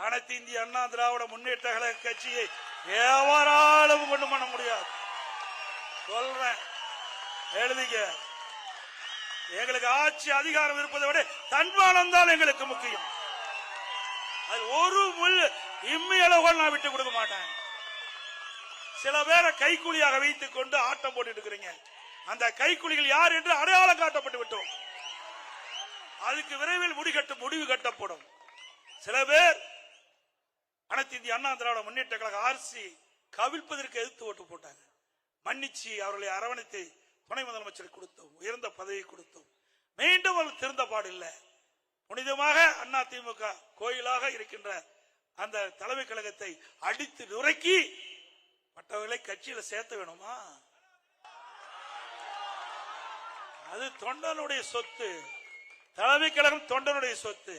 அனைத்து இந்திய அண்ணா திராவிட முன்னேற்ற கழக கட்சியை எவராலும் கொண்டு பண்ண முடியாது. சொல்றேன். எழுதிக்க. எங்களுக்கு ஆட்சி அதிகாரம் இருப்பதை விட தன்மானம் தான் எங்களுக்கு முக்கியம். அது ஒரு முள் இம்மையளவுகள் நான் விட்டு கொடுக்க மாட்டேன். சில பேரை கைக்கூலியாக வைத்துக் கொண்டு ஆட்டம் போட்டு இருக்கிறீங்க. அந்த கைக்குலிகள் யார் என்று அடையாளம் காட்டப்பட்டு விட்டோம். அதுக்கு விரைவில் முடிகட்டு முடிவு கட்டப்படும். சில பேர் அனைத்து அண்ணா திராவிட முன்னேற்ற கழக ஆர்சி கவிழ்ப்பதற்கு எதிர்த்து ஓட்டு போட்டாங்க. மன்னிச்சு அவர்களை அரவணைத்து துணை முதலமைச்சர் கொடுத்தோம். உயர்ந்த பதவி கொடுத்தோம். மீண்டும் அவர்கள் திறந்த பாடில்லை புனிதமாக அண்ணா திமுக கோயிலாக இருக்கின்ற அந்த தலைமை கழகத்தை அடித்து நுரைக்கி மற்றவர்களை கட்சியில சேர்த்த வேணுமா? அது தொண்டனுடைய சொத்து. தலைமை கழகம் தொண்டனுடைய சொத்து.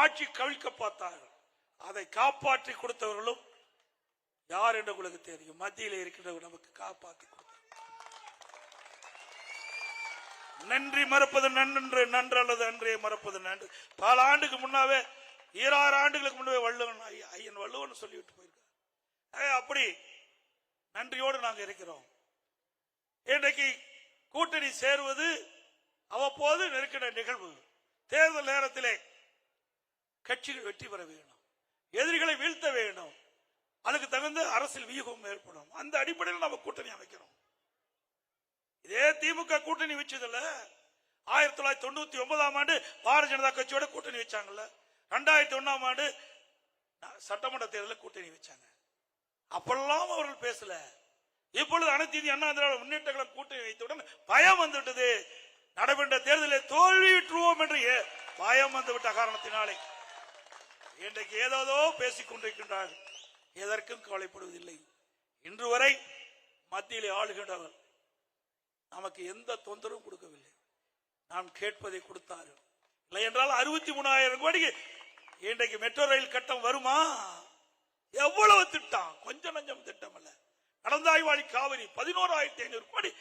ஆட்சி கவிழ்க்க பார்த்தார்கள். அதை காப்பாற்றி கொடுத்தவர்களும் யார் என்று உங்களுக்கு தெரியும். மத்தியில் இருக்கின்றவர் நமக்கு காப்பாற்றி கொடுத்தார் நன்றி மறப்பது நன்று நன்று அல்லது அன்றே மறப்பது நன்று. பல ஆண்டுக்கு முன்னாவே ஈராறு ஆண்டுகளுக்கு முன்னாவே வள்ளுவன் ஐயன் வள்ளுவன் சொல்லிவிட்டு போயிருக்கார். அப்படி நன்றியோடு நாங்கள் இருக்கிறோம். இன்றைக்கு கூட்டணி சேருவது அவ்வப்போது நெருக்கிற நிகழ்வு. தேர்தல் நேரத்திலே கட்சிகள் வெற்றி பெற வேண்டும் எதிரிகளை வீழ்த்த வேண்டும் அதுக்கு தகுந்த அரசியல் வியூகம் ஏற்படும். அந்த அடிப்படையில் நம்ம கூட்டணி அமைக்கிறோம். இதே திமுக கூட்டணி வச்சதுல ஆயிரத்தி தொள்ளாயிரத்தி தொண்ணூத்தி ஒன்பதாம் ஆண்டு பாரதிய ஜனதா கட்சியோட கூட்டணி வச்சாங்கல்ல. ரெண்டாயிரத்தி ஒன்னாம் ஆண்டு சட்டமன்ற தேர்தலில் கூட்டணி வச்சாங்க. அப்பெல்லாம் அவர்கள் பேசல. இப்பொழுது அனைத்து இந்திய அண்ணா திராவிட முன்னேற்ற கழகம் கூட்டணி வைத்தவுடன் பயம் வந்துவிட்டது. நடைபெற்ற தேர்தலில் தோல்வியுற்றுவோம் என்று ஏ- பயம் வந்துவிட்ட காரணத்தினாலே. இன்றைக்கு ஏதோதோ பேசிக் கொண்டிருக்கின்றார்கள். எதற்கும் கவலைப்படுவதில்லை. இன்று வரை மத்தியிலே ஆளுகின்றவர் நமக்கு எந்த தொந்தரவும் கொடுக்கவில்லை. நாம் கேட்பதை கொடுத்தார்கள். இல்லை என்றால் அறுபத்தி மூணாயிரம் கோடிக்கு இன்றைக்கு மெட்ரோ ரயில் கட்டம் வருமா? எவ்வளவு திட்டம்? கொஞ்சம் நஞ்சம் திட்டம் அல்ல நடந்தாய்வாளி காவிரி பதினோராயிரத்தி ஐநூறு கோடி